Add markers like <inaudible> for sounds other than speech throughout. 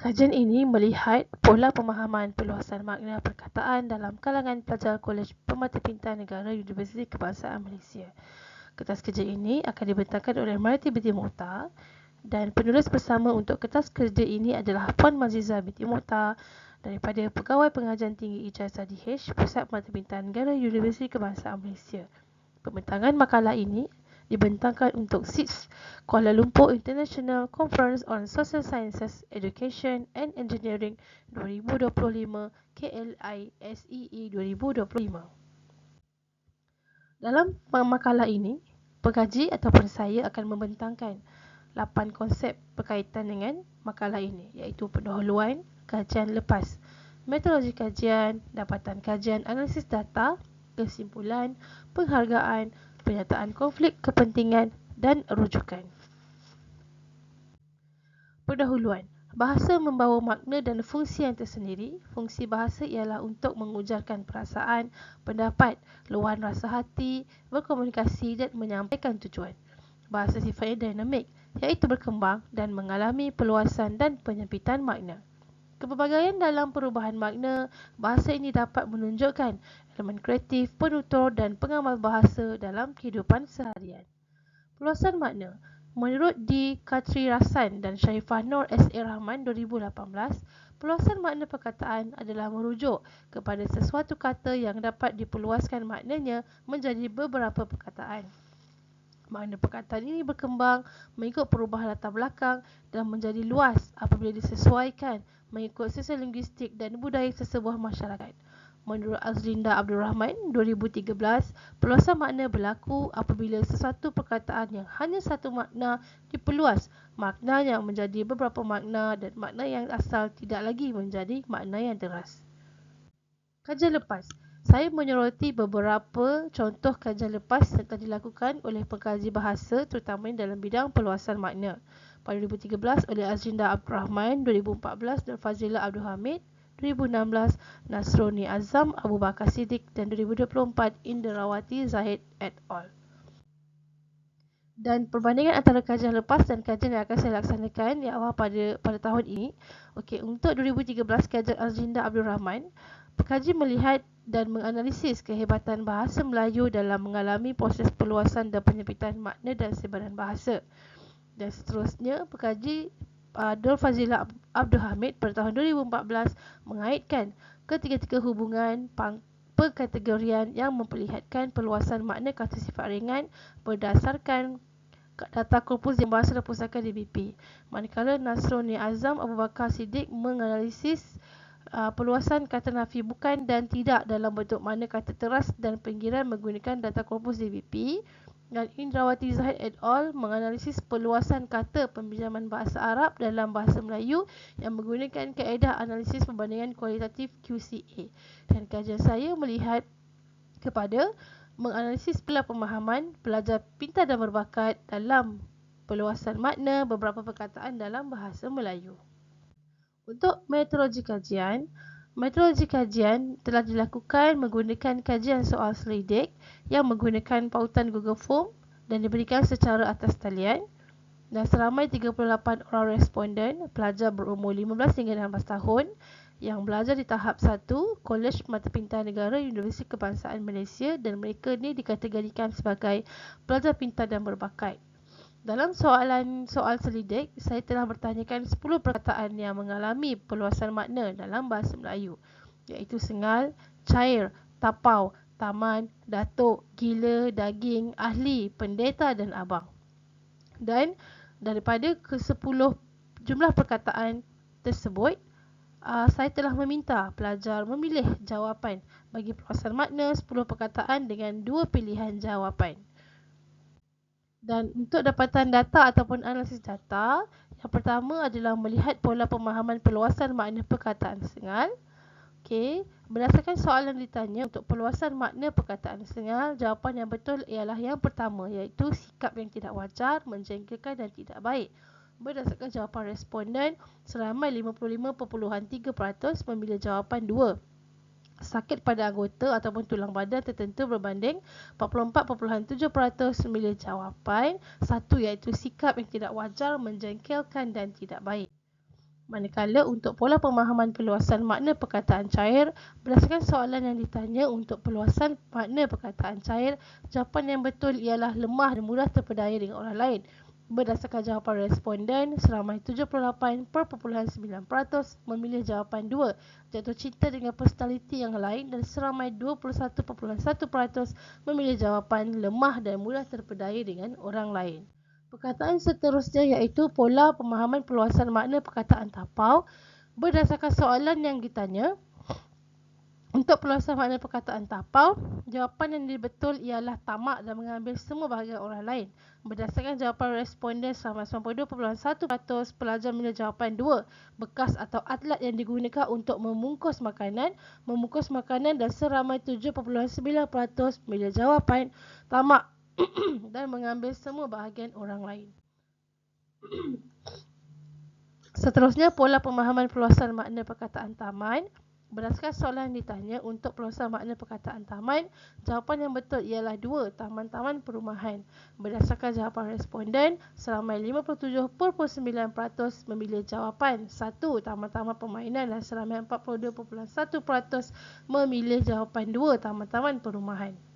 Kajian ini melihat pola pemahaman perluasan makna perkataan dalam kalangan pelajar Kolej Pematapintar Negara Universiti Kebangsaan Malaysia. Kertas kerja ini akan dibentangkan oleh Mariti Binti Mukhtar dan penulis bersama untuk kertas kerja ini adalah Puan Maziza Binti Mukhtar daripada Pegawai Pengajian Tinggi Ijazah DH Pusat Pematapintar Negara Universiti Kebangsaan Malaysia. Pembentangan makalah ini dibentangkan untuk SITS Kuala Lumpur International Conference on Social Sciences, Education and Engineering 2025 KLISEE 2025. Dalam makalah ini, pengkaji ataupun saya akan membentangkan 8 konsep berkaitan dengan makalah ini iaitu pendahuluan, kajian lepas, metodologi kajian, dapatan kajian analisis data, kesimpulan, penghargaan, penyataan konflik kepentingan dan rujukan. Pendahuluan Bahasa membawa makna dan fungsi yang tersendiri. Fungsi bahasa ialah untuk mengujarkan perasaan, pendapat, luahan rasa hati, berkomunikasi dan menyampaikan tujuan. Bahasa sifatnya dinamik, iaitu berkembang dan mengalami peluasan dan penyempitan makna. Kepelbagaian dalam perubahan makna, bahasa ini dapat menunjukkan elemen kreatif, penutur dan pengamal bahasa dalam kehidupan seharian. Peluasan makna Menurut di Katri Rasan dan Sharifah Nur S.A. Rahman 2018, peluasan makna perkataan adalah merujuk kepada sesuatu kata yang dapat diperluaskan maknanya menjadi beberapa perkataan. Makna perkataan ini berkembang mengikut perubahan latar belakang dan menjadi luas apabila disesuaikan mengikut sosial linguistik dan budaya sesebuah masyarakat. Menurut Azlinda Abdul Rahman 2013, perluasan makna berlaku apabila sesuatu perkataan yang hanya satu makna diperluas. Maknanya menjadi beberapa makna dan makna yang asal tidak lagi menjadi makna yang deras. Kajian lepas. Saya menyoroti beberapa contoh kajian lepas yang telah dilakukan oleh pengkaji bahasa terutama dalam bidang perluasan makna. Pada 2013 oleh Azrinda Abdul Rahman 2014 dan Fazila Abdul Hamid 2016 Nasroni Azam Abu Bakar Siddiq dan 2024 Indrawati Zahid et al. Dan perbandingan antara kajian lepas dan kajian yang akan saya laksanakan di awal pada pada tahun ini. Okey, untuk 2013 kajian Azrinda Abdul Rahman, pekaji melihat dan menganalisis kehebatan bahasa Melayu dalam mengalami proses perluasan dan penyempitan makna dan sebaran bahasa dan seterusnya pekaji uh, Dul Fazila Abdul Hamid pada tahun 2014 mengaitkan ketiga-tiga hubungan perkategorian yang memperlihatkan perluasan makna kata sifat ringan berdasarkan data korpus yang bahasa dan pusaka DBP. Manakala Nasroni Azam Abu Bakar Siddiq menganalisis uh, perluasan kata nafi bukan dan tidak dalam bentuk makna kata teras dan pinggiran menggunakan data korpus DBP dan Indrawati Zahid et al. menganalisis perluasan kata pembinjaman bahasa Arab dalam bahasa Melayu yang menggunakan kaedah analisis perbandingan kualitatif QCA. Dan kajian saya melihat kepada menganalisis pula pemahaman pelajar pintar dan berbakat dalam perluasan makna beberapa perkataan dalam bahasa Melayu. Untuk metodologi kajian, Metodologi kajian telah dilakukan menggunakan kajian soal selidik yang menggunakan pautan Google Form dan diberikan secara atas talian dan seramai 38 orang responden pelajar berumur 15 hingga 16 tahun yang belajar di tahap 1 Kolej Mata Pintar Negara Universiti Kebangsaan Malaysia dan mereka ini dikategorikan sebagai pelajar pintar dan berbakat. Dalam soalan soal selidik, saya telah bertanyakan 10 perkataan yang mengalami perluasan makna dalam bahasa Melayu iaitu sengal, cair, tapau, taman, datuk, gila, daging, ahli, pendeta dan abang. Dan daripada ke-10 jumlah perkataan tersebut, uh, saya telah meminta pelajar memilih jawapan bagi perluasan makna 10 perkataan dengan dua pilihan jawapan. Dan untuk dapatan data ataupun analisis data, yang pertama adalah melihat pola pemahaman perluasan makna perkataan sengal. Okey, berdasarkan soalan ditanya untuk perluasan makna perkataan sengal, jawapan yang betul ialah yang pertama iaitu sikap yang tidak wajar, menjengkelkan dan tidak baik. Berdasarkan jawapan responden, seramai 55.3% memilih jawapan 2 sakit pada anggota ataupun tulang badan tertentu berbanding 44.7% memilih jawapan satu iaitu sikap yang tidak wajar, menjengkelkan dan tidak baik. Manakala untuk pola pemahaman perluasan makna perkataan cair, berdasarkan soalan yang ditanya untuk perluasan makna perkataan cair, jawapan yang betul ialah lemah dan mudah terpedaya dengan orang lain. Berdasarkan jawapan responden, seramai 78.9% memilih jawapan 2, jatuh cinta dengan personaliti yang lain dan seramai 21.1% memilih jawapan lemah dan mudah terpedaya dengan orang lain. Perkataan seterusnya iaitu pola pemahaman perluasan makna perkataan tapau berdasarkan soalan yang ditanya. Untuk perluasan makna perkataan tapau, jawapan yang betul ialah tamak dan mengambil semua bahagian orang lain. Berdasarkan jawapan responden selama 92.1% pelajar memilih jawapan 2, bekas atau atlat yang digunakan untuk memungkus makanan, memungkus makanan dan seramai 7.9% memilih jawapan tamak <clears throat> dan mengambil semua bahagian orang lain. <clears throat> Seterusnya, pola pemahaman perluasan makna perkataan taman. Berdasarkan soalan yang ditanya untuk perluasan makna perkataan taman, jawapan yang betul ialah dua, taman-taman perumahan. Berdasarkan jawapan responden, seramai 57.9% memilih jawapan satu, taman-taman permainan dan seramai 42.1% memilih jawapan dua, taman-taman perumahan.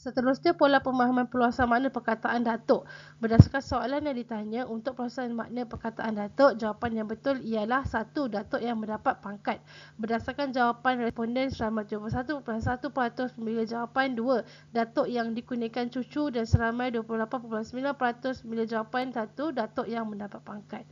Seterusnya pola pemahaman perluasan makna perkataan datuk. Berdasarkan soalan yang ditanya untuk perluasan makna perkataan datuk, jawapan yang betul ialah satu datuk yang mendapat pangkat. Berdasarkan jawapan responden seramai 71.1% memilih jawapan dua datuk yang dikurniakan cucu dan seramai 28.9% memilih jawapan satu datuk yang mendapat pangkat.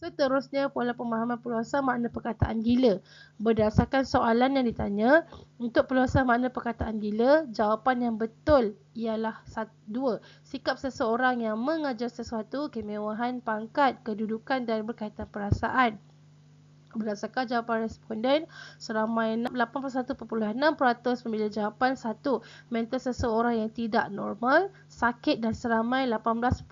Seterusnya, pola pemahaman perluasan makna perkataan gila. Berdasarkan soalan yang ditanya, untuk perluasan makna perkataan gila, jawapan yang betul ialah dua. Sikap seseorang yang mengajar sesuatu, kemewahan, pangkat, kedudukan dan berkaitan perasaan. Berdasarkan jawapan responden, seramai 81.6% memilih jawapan 1. Mental seseorang yang tidak normal, sakit dan seramai 18.4%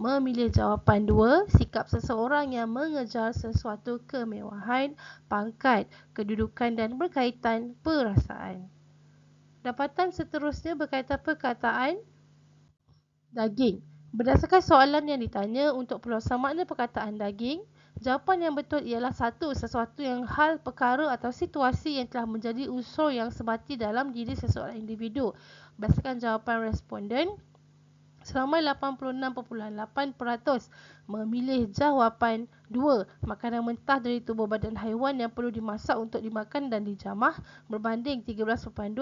memilih jawapan 2. Sikap seseorang yang mengejar sesuatu kemewahan, pangkat, kedudukan dan berkaitan perasaan. Dapatan seterusnya berkaitan perkataan daging. Berdasarkan soalan yang ditanya untuk perluasan makna perkataan daging, Jawapan yang betul ialah satu, sesuatu yang hal, perkara atau situasi yang telah menjadi unsur yang sebati dalam diri seseorang individu. Berdasarkan jawapan responden, seramai 86.8% memilih jawapan 2. Makanan mentah dari tubuh badan haiwan yang perlu dimasak untuk dimakan dan dijamah berbanding 13.2%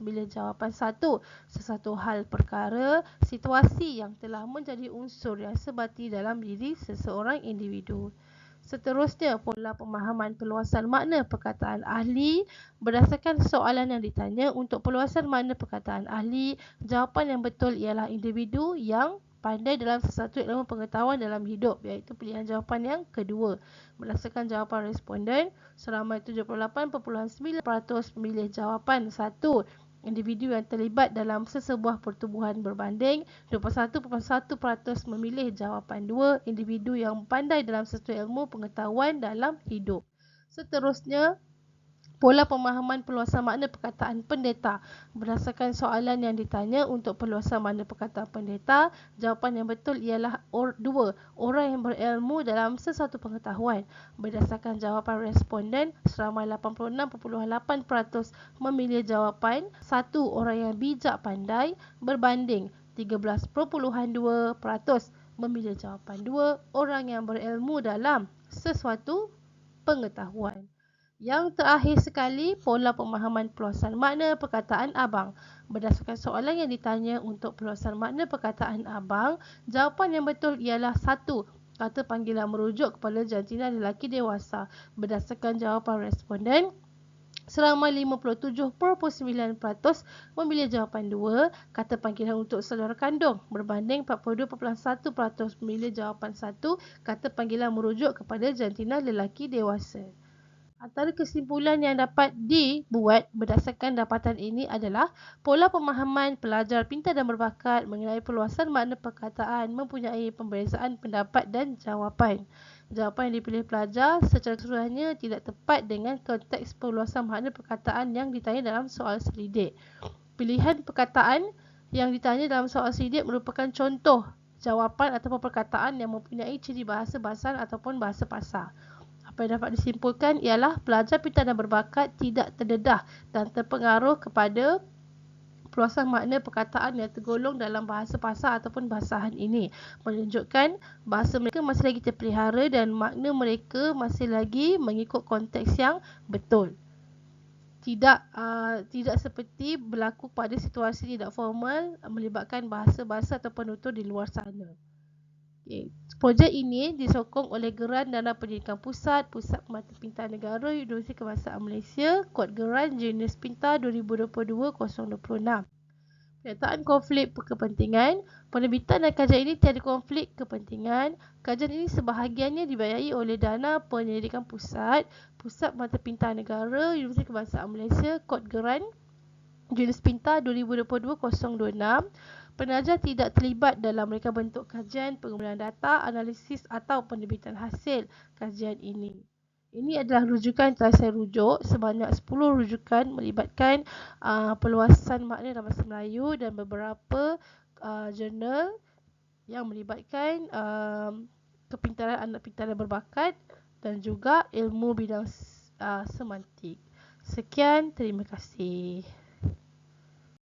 memilih jawapan 1. Sesuatu hal perkara, situasi yang telah menjadi unsur yang sebati dalam diri seseorang individu. Seterusnya, pola pemahaman perluasan makna perkataan ahli berdasarkan soalan yang ditanya untuk perluasan makna perkataan ahli, jawapan yang betul ialah individu yang pandai dalam sesuatu ilmu pengetahuan dalam hidup iaitu pilihan jawapan yang kedua. Berdasarkan jawapan responden, seramai 78.9% memilih jawapan satu individu yang terlibat dalam sesebuah pertubuhan berbanding 21.1% memilih jawapan 2 individu yang pandai dalam sesuatu ilmu pengetahuan dalam hidup. Seterusnya, pola pemahaman perluasan makna perkataan pendeta. Berdasarkan soalan yang ditanya untuk perluasan makna perkataan pendeta, jawapan yang betul ialah or, dua, orang yang berilmu dalam sesuatu pengetahuan. Berdasarkan jawapan responden, seramai 86.8% memilih jawapan satu, orang yang bijak pandai berbanding 13.2% memilih jawapan dua, orang yang berilmu dalam sesuatu pengetahuan. Yang terakhir sekali, pola pemahaman perluasan makna perkataan abang. Berdasarkan soalan yang ditanya untuk perluasan makna perkataan abang, jawapan yang betul ialah satu. Kata panggilan merujuk kepada jantina lelaki dewasa. Berdasarkan jawapan responden, selama 57.9% memilih jawapan dua. Kata panggilan untuk saudara kandung berbanding 42.1% memilih jawapan satu. Kata panggilan merujuk kepada jantina lelaki dewasa. Antara kesimpulan yang dapat dibuat berdasarkan dapatan ini adalah pola pemahaman pelajar pintar dan berbakat mengenai perluasan makna perkataan mempunyai pembezaan pendapat dan jawapan. Jawapan yang dipilih pelajar secara keseluruhannya tidak tepat dengan konteks perluasan makna perkataan yang ditanya dalam soal selidik. Pilihan perkataan yang ditanya dalam soal selidik merupakan contoh jawapan ataupun perkataan yang mempunyai ciri bahasa bahasan ataupun bahasa pasar. Apa yang dapat disimpulkan ialah pelajar pintar dan berbakat tidak terdedah dan terpengaruh kepada peluasan makna perkataan yang tergolong dalam bahasa pasar ataupun bahasahan ini menunjukkan bahasa mereka masih lagi terpelihara dan makna mereka masih lagi mengikut konteks yang betul tidak uh, tidak seperti berlaku pada situasi tidak formal melibatkan bahasa-bahasa atau penutur di luar sana. Projek ini disokong oleh Geran Dana Pendidikan Pusat, Pusat Mata Pintar Negara, Universiti Kebangsaan Malaysia, Kod Geran Jenis Pintar 2022-026. Pernyataan konflik kepentingan, penerbitan dan kajian ini tiada konflik kepentingan. Kajian ini sebahagiannya dibayari oleh Dana Pendidikan Pusat, Pusat Mata Pintar Negara, Universiti Kebangsaan Malaysia, Kod Geran Jenis Pintar 2022-026. Penajar tidak terlibat dalam mereka bentuk kajian, penggunaan data, analisis atau penerbitan hasil kajian ini. Ini adalah rujukan yang telah saya rujuk sebanyak 10 rujukan melibatkan uh, peluasan makna dalam bahasa Melayu dan beberapa uh, jurnal yang melibatkan um, kepintaran anak pintaran berbakat dan juga ilmu bidang uh, semantik. Sekian, terima kasih.